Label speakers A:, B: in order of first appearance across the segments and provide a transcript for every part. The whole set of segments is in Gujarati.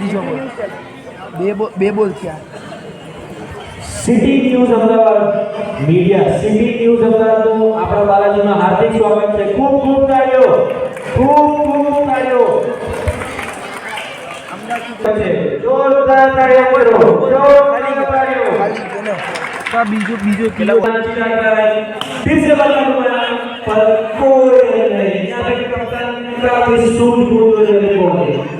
A: બે બોલ બે બોલ થયા
B: city news Ahmedabad media city news અમદાવાદનું આપણા બાલાજીમાં હાર્દિક સ્વાગત છે ખૂબ ખૂબ તાળીઓ ખૂબ ખૂબ તાળીઓ જોરદાર તાળીઓ કરો જોરદાર તાળીઓ
A: ખાલી કોને આ બીજો બીજો
B: કે
A: કિલો
B: लोग अच्छी तरह कर रहे हैं फिर से बल्ला घुमाया पर कोई नहीं यहाँ पे कप्तान का भी सूट फूट हो जाने को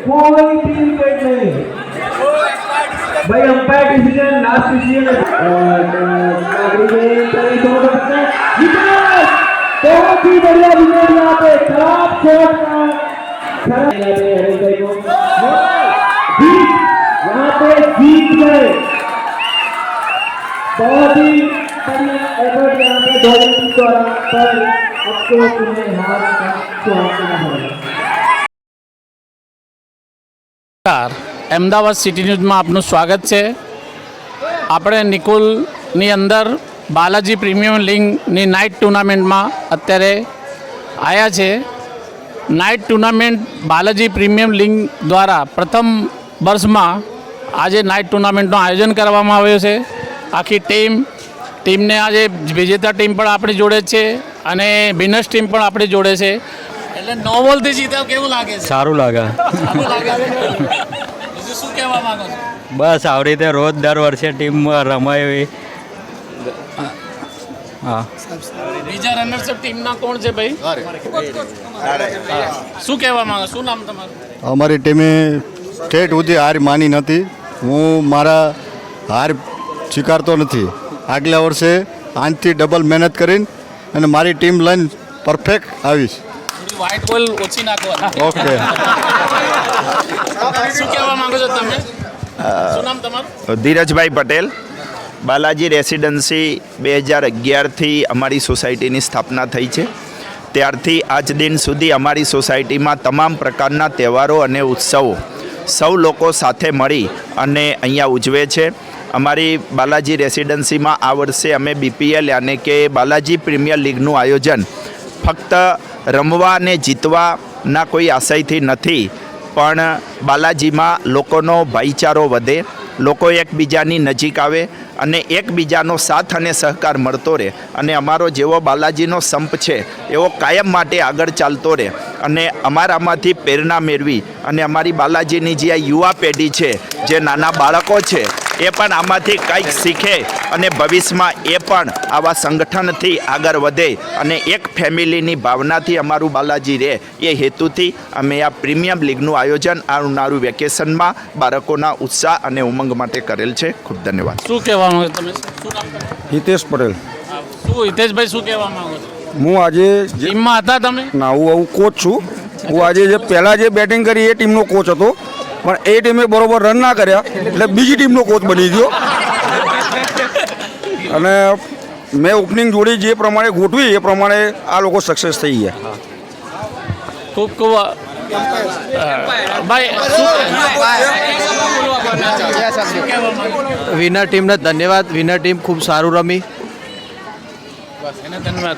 B: कोई टीम पेट नहीं भाई अंपायर डिसीज़न लास्ट डिसीज़न बहुत ही बढ़िया विकेट यहाँ पे खराब शॉट यहाँ पे जीत गए बहुत ही बढ़िया एफर्ट यहाँ पे धोनी द्वारा पर आपको तुम्हें हार का चुकाना होगा
C: નમસ્કાર. અમદાવાદ સિટી ન્યૂઝમાં આપનું સ્વાગત છે. આપણે નિકુલની અંદર બાલાજી પ્રીમિયમ લીગની નાઇટ ટુર્નામેન્ટમાં અત્યારે આવ્યા છે. Night tournament Balaji premium league દ્વારા પ્રથમ વર્ષમાં આજે નાઇટ ટુર્નામેન્ટનું આયોજન કરવામાં આવ્યું છે. આખી ટીમ, ટીમને આજે વિજેતા ટીમ પણ આપણી જોડે છે અને બિનર્સ ટીમ પણ આપણી જોડે છે. એટલે નો બોલથી જીત્યા કેવું લાગે છે?
D: સારું લાગે.
C: સારું લાગે છે? બીજું શું કહેવા માંગો છો?
D: બસ આવી રીતે રોજ દર વર્ષે ટીમમાં રમાય એવી. હા.
C: બીજા રનર્સઅપ ટીમના કોણ છે ભાઈ? શું કહેવા માંગો? શું નામ તમારું?
E: અમારી ટીમે ઠેઠ સુધી હાર માની નથી. હું મારા હાર સ્વીકારતો નથી. આગલા વર્ષે આંચથી ડબલ મહેનત કરીને અને મારી ટીમ લઈને પરફેક્ટ આવીશ.
C: વ્હાઇટ ઓઇલ ઓછી નાખો
E: ઓકે
C: શું કહેવા માંગો છો તમે? શું નામ તમારું?
F: ધીરજભાઈ પટેલ. બાલાજી રેસિડન્સી બે હજાર અગિયારથી અમારી સોસાયટીની સ્થાપના થઈ છે. ત્યારથી આજ દિન સુધી અમારી સોસાયટીમાં તમામ પ્રકારના તહેવારો અને ઉત્સવો સૌ લોકો સાથે મળી અને અહીંયા ઉજવે છે. અમારી બાલાજી રેસિડન્સીમાં આ વર્ષે અમે બીપીએલ યાને કે બાલાજી પ્રીમિયર લીગનું આયોજન ફક્ત રમવા અને જીતવાના કોઈ આશયથી નથી. પણ બાલાજીમાં લોકોનો ભાઈચારો વધે, લોકો એકબીજાની નજીક આવે અને એકબીજાનો સાથ અને સહકાર મળતો રહે. અને અમારો જેવો બાલાજીનો સંપ છે, એવો કાયમ માટે આગળ ચાલતો રહે. અને અમારામાંથી પ્રેરણા મેળવી અને અમારી બાલાજીની જે આ યુવા પેઢી છે, જે નાના બાળકો છે એ પણ આમાંથી કંઈક શીખે અને ભવિષ્યમાં એ પણ આવા સંગઠનથી આગળ વધે અને એક ફેમિલીની ભાવનાથી અમારું બાલાજી રહે. એ હેતુથી અમે આ પ્રીમિયમ લીગનું આયોજન આવનારું વેકેશનમાં બાળકોના ઉત્સાહ અને ઉમંગ માટે કરેલ છે. ખૂબ ધન્યવાદ.
C: શું કહેવા માંગો તમે?
G: હિતેશ પટેલ.
C: શું હિતેશભાઈ શું કહેવા માંગો છો?
G: હું આજે
C: જીમમાં હતા તમે?
G: ના હું હું કોચ છું. હું આજે જે પહેલાં જે બેટિંગ કરી એ ટીમનો કોચ હતો. પણ એ ટીમે બરોબર રન ના કર્યા એટલે બીજી ટીમનો કોચ બની ગયો. અને મેં ઓપનિંગ જોડી જે પ્રમાણે ગોઠવી એ પ્રમાણે આ લોકો સક્સેસ થઈ ગયા.
C: ખૂબ ખૂબ
H: વિનર ટીમને ધન્યવાદ. વિનર ટીમ ખૂબ સારું રમી.
C: બસ એને ધન્યવાદ.